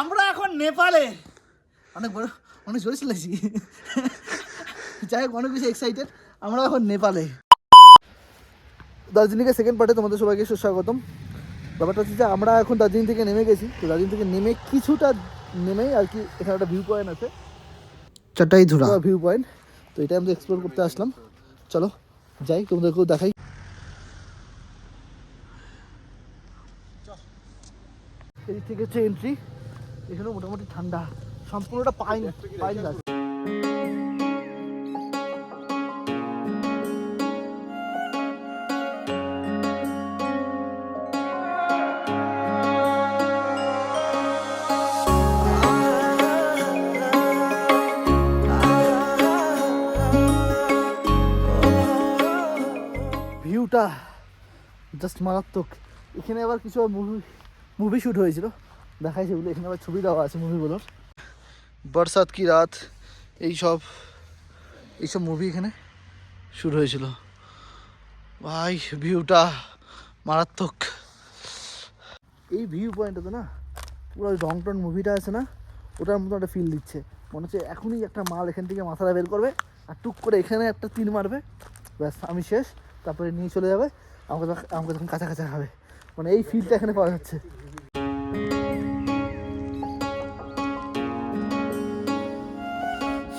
আমরা এখন নেপালে। অনেক বড় অনেক জোরে চলেছি যাই হোক অনেক বেশি এক্সাইটেড আমরা এখন নেপালে। দার্জিলিংয়ের সেকেন্ড পার্টে তোমাদের সবাইকে সুস্বাগতম। ব্যাপারটা হচ্ছে যে আমরা এখন দার্জিলিং থেকে নেমে গেছি। তো দার্জিলিং থেকে নেমে কিছুটা নেমেই আর কি এখানে একটা ভিউ পয়েন্ট আছে। চারটাই ধুরা ভিউ পয়েন্ট তো এটা আমরা এক্সপ্লোর করতে আসলাম। চলো যাই তোমাদেরকেও দেখাই। এদিক থেকে হচ্ছে এন্ট্রি এখানে মোটামুটি ঠান্ডা। সম্পূর্ণটা পাইন পাইন গাছ। ভিউটা জাস্ট মারাত্মক। এখানে আবার কিছু মুভি মুভি শ্যুট হয়েছিল। দেখাই সেগুলো এখানে আবার ছবি দেওয়া আছে মুভিগুলোর বরসাত কি রাত? এইসব এইসব মুভি এখানে শুরু হয়েছিল। ভাই ভিউটা মারাত্মক। এই ভিউ পয়েন্টটাতে না পুরো রং টন মুভিটা আছে না ওটার মতো একটা ফিল দিচ্ছে। মনে হচ্ছে এখনই একটা মাল এখান থেকে মাথাটা বের করবে আর টুক করে এখানে একটা তিন মারবে। ব্যাস আমি শেষ তারপরে নিয়ে চলে যাবে আমাকে আমাকে তখন কাছা কাছা খাবে। মানে এই ফিলটা এখানে পাওয়া যাচ্ছে।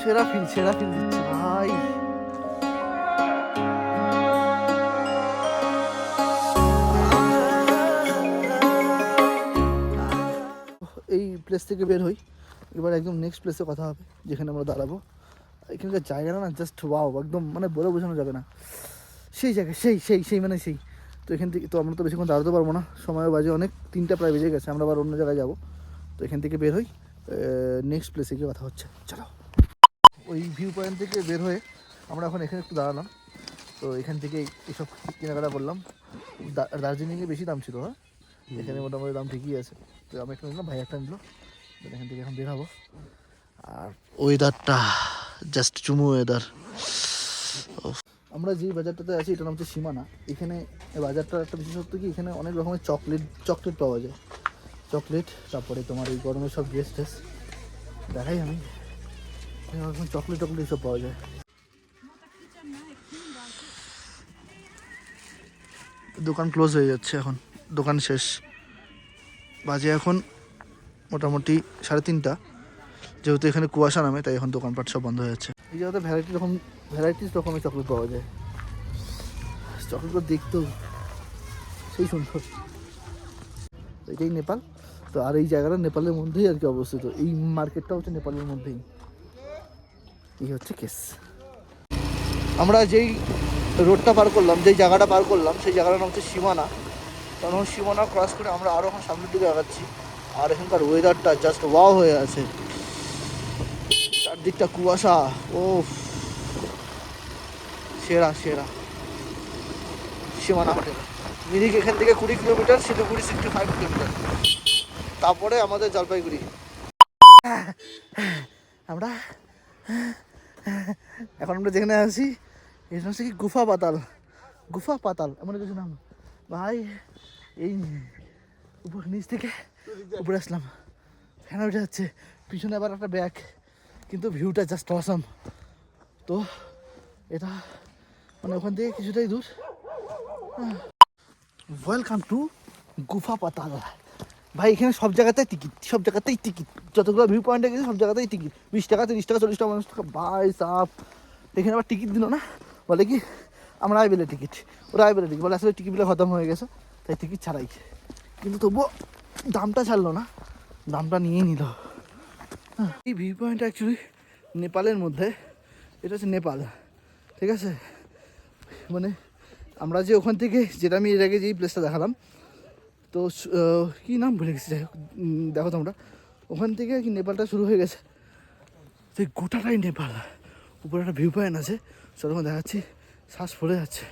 সেরা ফিল সেরা ফিল দিচ্ছে, ভাই। এই প্লেস থেকে বের হই, এবার একদম নেক্সট প্লেসে কথা হবে, যেখানে আমরা দাঁড়াবো। এখানকার জায়গাটা না জাস্ট ওয়াও একদম মানে বলে বোঝানো যাবে না। সেই জায়গা, সেই সেই সেই মানে সেই। তো এখান থেকে, তো আমরা তো বেশিক্ষণ দাঁড়াতে পারব না, সময় বাজে অনেক, তিনটা প্রায় বেজে গেছে, আমরা আবার অন্য জায়গায় যাব। তো এখান থেকে বের হই নেক্সট প্লেসে গিয়ে কথা হচ্ছে, চলো। ওই ভিউ পয়েন্ট থেকে বের হয়ে আমরা এখন এখানে একটু দাঁড়ালাম। তো এখান থেকে এসব কেনাকাটা করলাম। দার্জিলিংয়ে বেশি দাম ছিল হ্যাঁ? এখানে মোটামুটি দাম ঠিকই আছে। তো আমি একটা নিলাম ভাই একটা নিল। এখান থেকে এখন বের হব। আর ওয়েদারটা জাস্ট চুমু ওয়েদার আমরা যে বাজারটাতে আছি এটার নাম হচ্ছে সীমানা। এখানে বাজারটার একটা বিশেষত্ব কি? এখানে অনেক রকমের চকলেট চকলেট পাওয়া যায়। চকলেট তারপরে তোমার এই গরমের সব ড্রেস ট্রেস দেখাই আমি। এখানে চকলেট টকলেট সব পাওয়া যায় দোকান ক্লোজ হয়ে যাচ্ছে এখন। দোকান শেষ। বাজে এখন মোটামুটি সাড়ে তিনটা। যেহেতু এখানে কুয়াশা নামে, তাই এখন দোকানপাট সব বন্ধ হয়ে যাচ্ছে। এই জায়গাতে ভ্যারাইটি রকম ভ্যারাইটিস রকমের চকলেট পাওয়া যায়। চকলেটগুলো দেখতেও সেই সুন্দর। এটাই নেপাল। তো আর এই জায়গাটা নেপালের মধ্যেই আর কি অবস্থিত। এই মার্কেটটা হচ্ছে নেপালের মধ্যেই। এই হচ্ছে কেস। আমরা যেই রোডটা পার করলাম যেই জায়গাটা পার করলাম সেই জায়গাটার নাম হচ্ছে সীমানা। তখন সীমানা ক্রস করে আমরা আরও এখন সামনের দিকে আগাচ্ছি। আর এখানকার ওয়েদারটা জাস্ট ওয়াও হয়ে আছে। চারদিকটা কুয়াশা ও সেরা সেরা। সীমানা হোটেল মিরিক এখান থেকে কুড়ি kilometre Siliguri sixty five kilometre. তারপরে আমাদের জলপাইগুড়ি। আমরা এখন আমরা যেখানে আছি এটা হচ্ছে কি গুফা পাতাল। গুফা পাতাল, এমন কিছু নাম। ভাই, এই উপর নিচ থেকে উপরে আসলাম। ফ্যান উঠে যাচ্ছে। পিছনে আবার একটা ব্যাগ, কিন্তু ভিউটা জাস্ট অসাম তো, এটা মানে ওখান থেকে কিছুটাই দূর। Welcome to Gufa Patal. ভাই এখানে সব জায়গাতেই টিকিট সব জায়গাতেই টিকিট যতগুলো ভিউ পয়েন্টে গেছে সব জায়গাতেই টিকিট বিশ টাকা তিরিশ টাকা চল্লিশ টাকা পঞ্চাশ টাকা। ভাই সাপ এখানে আবার টিকিট দিল না? বলে কি আমরা আই বেলে টিকিট ওরা আই বেলে টিকিট বলে আসলে টিকিটগুলো খতম হয়ে গেছে তাই টিকিট ছাড়াই। কিন্তু তবুও দামটা ছাড়লো না দামটা নিয়ে নিল। হ্যাঁ, এই ভিউ পয়েন্টটা অ্যাকচুয়ালি নেপালের মধ্যে এটা হচ্ছে নেপাল ঠিক আছে? মানে আমরা যে ওখান থেকে যেটা আমি এর আগে যেই প্লেসটা দেখালাম তো কী নাম ভুলে গেছি, যাই হোক দেখো তোমরা। ওখান থেকে কি নেপালটা শুরু হয়ে গেছে? সেই গোটাটাই নেপাল। উপরে একটা ভিউ পয়েন্ট আছে। চলো তোমার দেখাচ্ছি। শ্বাস পড়ে যাচ্ছে।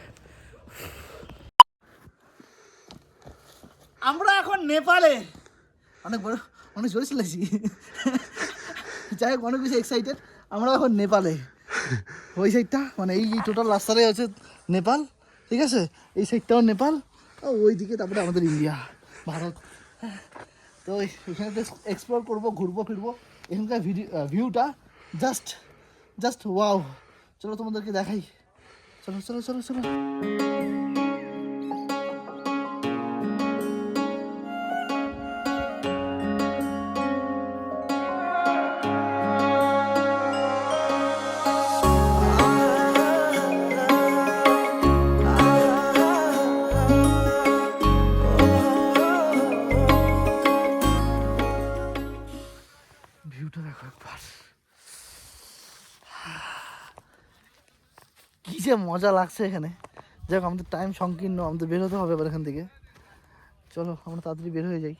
আমরা এখন নেপালে। অনেক বড়, অনেক জোরে চলেছি যাই হোক, অনেক বেশি এক্সাইটেড আমরা এখন নেপালে। ওই সাইডটা মানে এই টোটাল রাস্তাটাই হচ্ছে নেপাল, ঠিক আছে? এই সাইডটাও নেপাল। আর ওই তারপরে আমাদের ইন্ডিয়া, ভারত। তো এখানে এক্সপ্লোর করব, ঘুরবো, ফিরবো। এখানকার ভিডিও ভিউটা জাস্ট জাস্ট ওয়াও চলো তোমাদেরকে দেখাই। চলো চলো চলো চলো। ভিউটা দেখো একবার কি যে মজা লাগছে এখানে। হোক আমাদের টাইম সংকীর্ণ, আমাদের বের হতে হবে এবার এখান থেকে। চলো, আমরা তাড়াতাড়ি বের হয়ে যাই।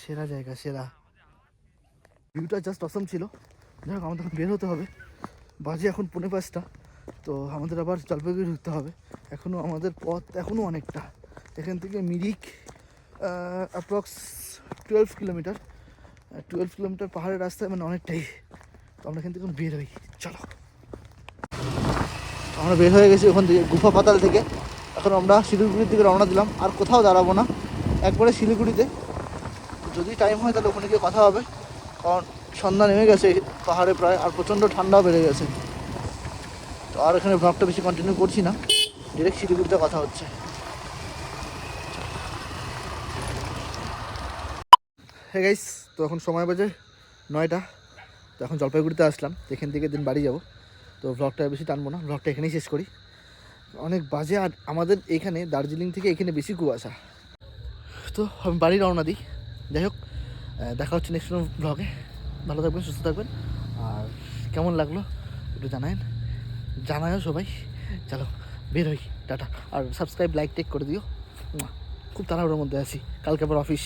সেরা জায়গা, সেরা। ভিউটা জাস্ট অসম ছিল। যাই হোক আমাদের এখন বের হতে হবে। বাজে এখন পৌনে পাঁচটা। তো আমাদের আবার জলপাইগুড়ি ঢুকতে হবে। এখনও আমাদের পথ এখনও অনেকটা। এখান থেকে Mirik approx twelve kilometre twelve kilometre পাহাড়ের রাস্তায় মানে অনেকটাই। তো আমরা এখান থেকে বের হই। চলো। আমরা বের হয়ে গেছি ওখান থেকে গুফা পাতাল থেকে। এখন আমরা শিলিগুড়ির দিকে রওনা দিলাম। আর কোথাও দাঁড়াবো না। একবারে শিলিগুড়িতে। যদি টাইম হয় তাহলে ওখানে গিয়ে কথা হবে। কারণ সন্ধ্যা নেমে গেছে পাহাড়ে প্রায়, আর প্রচণ্ড ঠান্ডাও বেড়ে গেছে। তো আর এখানে ব্লগটা বেশি কন্টিনিউ করছি না। ডিরেক্ট শিলিগুড়িতে কথা হচ্ছে। হে গাইস তো এখন সময় বাজে নয়টা। তো এখন জলপাইগুড়িতে আসলাম, এখান থেকে দিন বাড়ি যাব। তো ভ্লগটা বেশি টানবো না ভ্লগটা এখানেই শেষ করি। অনেক বাজে আর আমাদের এখানে দার্জিলিং থেকে এখানে বেশি কুয়াশা। তো আমি বাড়ি রওনা দিই। যাই হোক দেখা হচ্ছে নেক্সট ভ্লগে ভালো থাকবেন, সুস্থ থাকবেন। আর কেমন লাগল একটু জানায়েন। জানায়ও সবাই। চলো, বের হই, টাটা। আর সাবস্ক্রাইব লাইক টেক করে দিও। খুব তাড়াহুড়োর মধ্যে আছি। কালকে আবার অফিস